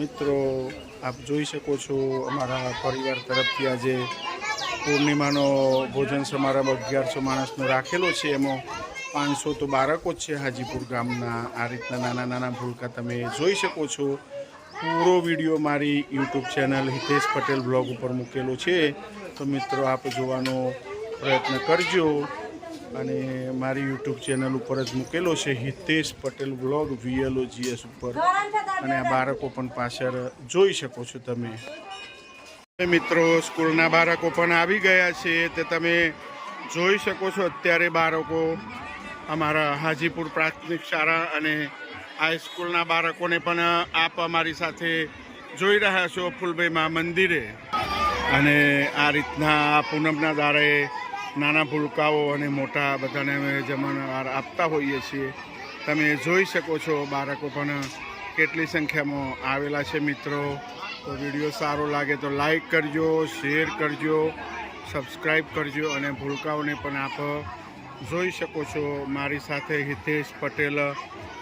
મિત્રો, આપ જોઈ શકો છો અમારા પરિવાર તરફથી આજે પૂર્ણિમાનો ભોજન સમારંભ અગિયારસો માણસનો રાખેલો છે. એમાં પાંચસો તો બાળકો જ છે હાજીપુર ગામના. આ રીતના નાના નાના ભૂલકા તમે જોઈ શકો છો. પૂરો વીડિયો મારી YouTube channel Hitesh Patel blog ઉપર મૂકેલો છે. તો મિત્રો, આપ જોવાનો પ્રયત્ન કરજો. અને મારી યુટ્યુબ ચેનલ ઉપર જ મૂકેલો છે હિતેશ પટેલ બ્લોગ વીએલઓજીએસ ઉપર. અને આ બાળકો પણ પાછળ જોઈ શકો છો તમે. મિત્રો, સ્કૂલના બાળકો પણ આવી ગયા છે તે તમે જોઈ શકો છો અત્યારે બાળકો અમારા હાજીપુર પ્રાથમિક શાળા અને હાઈસ્કૂલના બાળકોને પણ આપ અમારી સાથે જોઈ રહ્યા છો ફૂલભાઈમાં મંદિરે. અને આ રીતના પૂનમના દાડે નાના ભૂલકાઓ અને મોટા બધાને અમે જમણવાર આપતા હોઈએ છીએ. તમે જોઈ શકો છો બાળકો પણ કેટલી સંખ્યામાં આવેલા છે મિત્રો. તો વીડિયો સારો લાગે તો લાઈક કરજો, શેર કરજો સબસ્ક્રાઈબ કરજો અને ભૂલકાઓને પણ આપ જોઈ શકો છો મારી સાથે હિતેશ પટેલ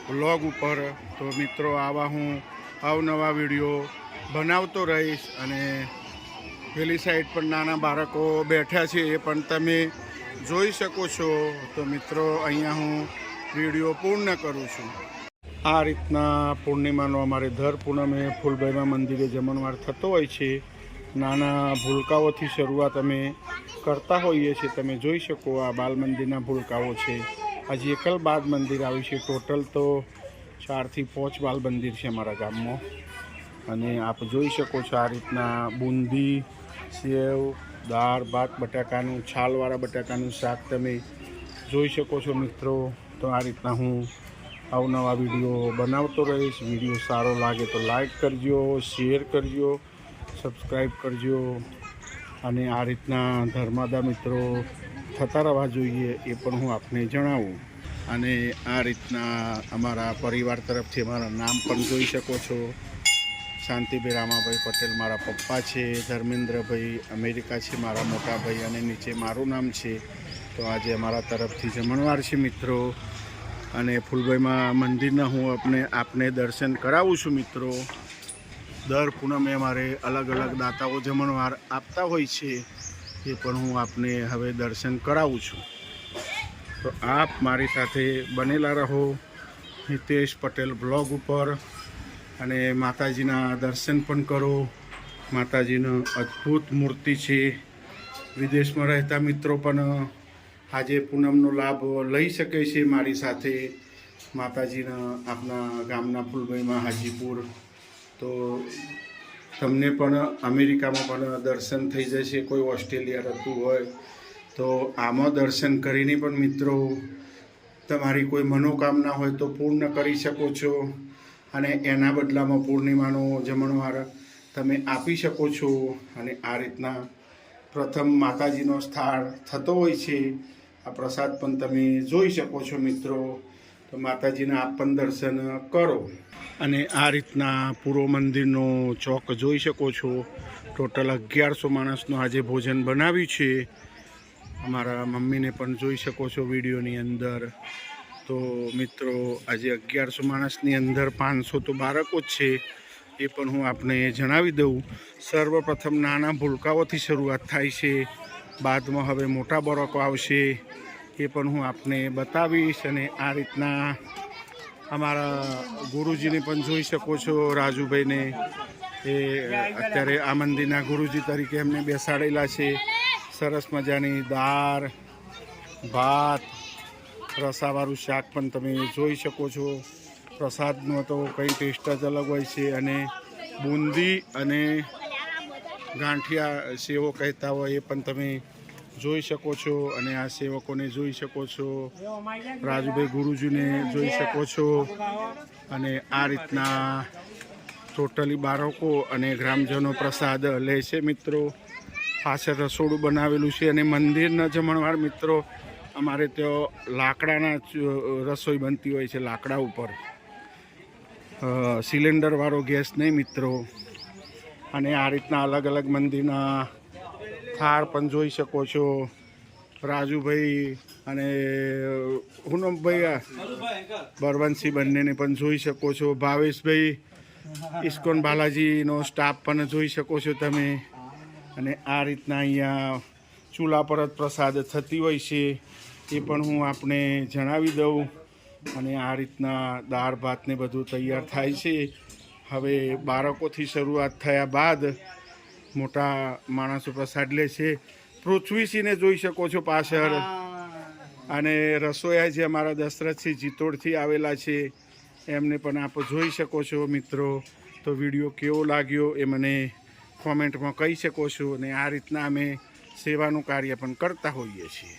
બ્લોગ ઉપર. તો મિત્રો આવા હું અવનવા વીડિયો બનાવતો રહીશ અને પેલી સાઈડ પણ નાના બાળકો બેઠા છે એ પણ તમે જોઈ શકો છો. તો મિત્રો, અહીંયા હું વીડિયો પૂર્ણ કરું છું. આ રીતના પૂર્ણિમાનો અમારે દર પૂનમે ફૂલભાઈમાં મંદિરે જમણવાર થતો હોય છે. નાના ભૂલકાઓથી શરૂઆત અમે કરતા હોઈએ છીએ. તમે જોઈ શકો આ બાલ મંદિરના ભૂલકાઓ છે. આજે એકલ બાદ મંદિર આવ્યું છે. ટોટલ તો ચારથી પાંચ બાલ મંદિર છે અમારા ગામમાં. અને આપ જોઈ શકો છો આ રીતના બુંદી સેવ, દાળ, ભાત, બટાકાનું, છાલવાળા બટાકાનું શાક તમે જોઈ શકો છો મિત્રો. તો આ રીતના હું અવનવા વીડિયો બનાવતો રહીશ. વીડિયો સારો લાગે તો લાઈક કરજો, શેર કરજો, સબસ્ક્રાઈબ કરજો. અને આ રીતના ધર્માદા મિત્રો થતા રહેવા જોઈએ એ પણ હું આપને જણાવું. અને આ રીતના અમારા પરિવાર તરફથી અમારા નામ પણ જોઈ શકો છો. શાંતિભાઈ રામાભાઈ પટેલ મારા પપ્પા છે, ધર્મેન્દ્રભાઈ અમેરિકા છે, મારા મોટા ભાઈ અને નીચે મારું નામ છે. તો આજે અમારા તરફથી જમણવાર છે મિત્રો. અને ફૂલભાઈમાં મંદિરના હું આપને આપને દર્શન કરાવું છું મિત્રો. દર પૂનમે અમારે અલગ અલગ દાતાઓ જમણવાર આપતા હોય છે, એ પણ હું આપને હવે દર્શન કરાવું છું. તો આપ મારી સાથે બનેલા રહો. હિતેશ પટેલ બ્લોગ ઉપર. અને માતાજીના દર્શન પણ કરો. માતાજીનું અદ્ભુત મૂર્તિ છે. વિદેશમાં રહેતા મિત્રો પણ આજે પૂનમનો લાભ લઈ શકે છે મારી સાથે. માતાજીના આપણા ગામના ફૂલભાઈમાં હાજીપુર. તો તમને પણ અમેરિકામાં પણ દર્શન થઈ જશે. કોઈ ઓસ્ટ્રેલિયા રહેતું હોય તો આમાં દર્શન કરીને પણ મિત્રો, તમારી કોઈ મનોકામના હોય તો પૂર્ણ કરી શકો છો. અને એના બદલામાં પૂર્ણિમાનો જમણવાર તમે આપી શકો છો. અને આ રીતના પ્રથમ માતાજીનો સ્થાળ થતો હોય છે. આ પ્રસાદ પણ તમે જોઈ શકો છો મિત્રો. તો માતાજીના આપ પણ દર્શન કરો. અને આ રીતના પૂરો મંદિરનો ચોક જોઈ શકો છો. ટોટલ અગિયારસો માણસનું આજે ભોજન બનાવ્યું છે. અમારા મમ્મીને પણ જોઈ શકો છો વિડીયોની અંદર. તો મિત્રો, આજે અગિયારસો માણસની અંદર પાંચસો તો બાળકો જ છે, એ પણ હું આપને જણાવી દઉં. સર્વપ્રથમ નાના ભૂલકાઓથી શરૂઆત થાય છે, બાદમાં હવે મોટા બરકો આવશે, એ પણ હું આપને બતાવીશ અને આ રીતના અમારા ગુરુજીને પણ જોઈ શકો છો, રાજુભાઈને. એ અત્યારે આ મંદિરના ગુરુજી તરીકે એમને બેસાડેલા છે. સરસ મજાની દાળ, ભાત રસાવાળું શાક પણ તમે જોઈ શકો છો. પ્રસાદનો તો કંઈ ટેસ્ટ જ અલગ હોય છે અને બુંદી અને ગાંઠિયા સેવો કહેતા હોય એ પણ તમે જોઈ શકો છો અને આ સેવકોને જોઈ શકો છો. રાજુભાઈ ગુરુજીને જોઈ શકો છો અને આ રીતના ટોટલી બાળકો અને ગ્રામજનો પ્રસાદ લે છે મિત્રો. પાછળ રસોડું બનાવેલું છે અને મંદિરના જમણવાર મિત્રો અમારે ત્યાં લાકડાના રસોઈ બનતી હોય છે લાકડા ઉપર. સિલિન્ડરવાળો ગેસ નહીં મિત્રો. અને આ રીતના અલગ અલગ મંદિરના થાર પણ જોઈ શકો છો. રાજુભાઈ અને હુનમભાઈ બરવંશી બંનેને પણ જોઈ શકો છો. ભાવેશભાઈ, ઇસ્કોન બાલાજીનો સ્ટાફ પણ જોઈ શકો છો તમે. અને આ રીતના અહીંયા ચૂલા પર જ પ્રસાદ થતી હોય છે એ પણ હું આપને જણાવી દઉં. અને આ રીતના દાળ ભાતને બધું તૈયાર થાય છે. હવે બાળકોથી શરૂઆત થયા બાદ મોટા માણસો પ્રસાદ લે છે. પૃથ્વીસિંહને જોઈ શકો છો પાછળ. અને રસોયા જે અમારા દશરથસિંહ જીતોડથી આવેલા છે એમને પણ આપ જોઈ શકો છો મિત્રો. તો વીડિયો કેવો લાગ્યો એ મને કોમેન્ટમાં કહી શકો છો. અને આ રીતના અમે સેવાનું કાર્ય પણ કરતા હોઈએ છીએ.